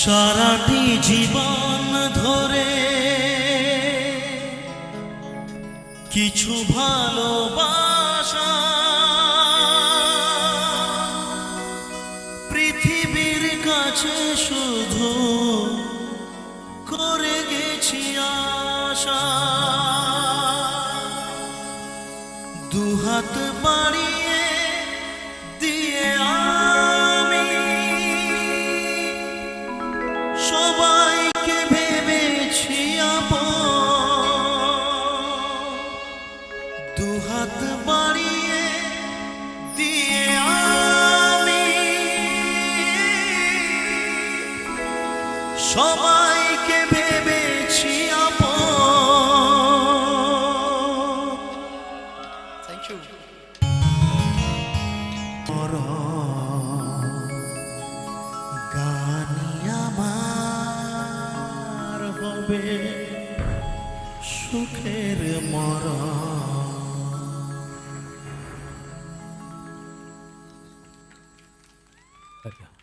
সারাটি জীবন ধরে কিছু ভালোবাসা পৃথিবীর কাছে শুধু করে গেছি আশা। দুহাত বাড়িয়ে দুহাত বাড়িয়ে দিয়ে আমি সবাইকে ভেবেছি আপন। থ্যাংক ইউ গানি আমার হবে সুখের মরা Hadi.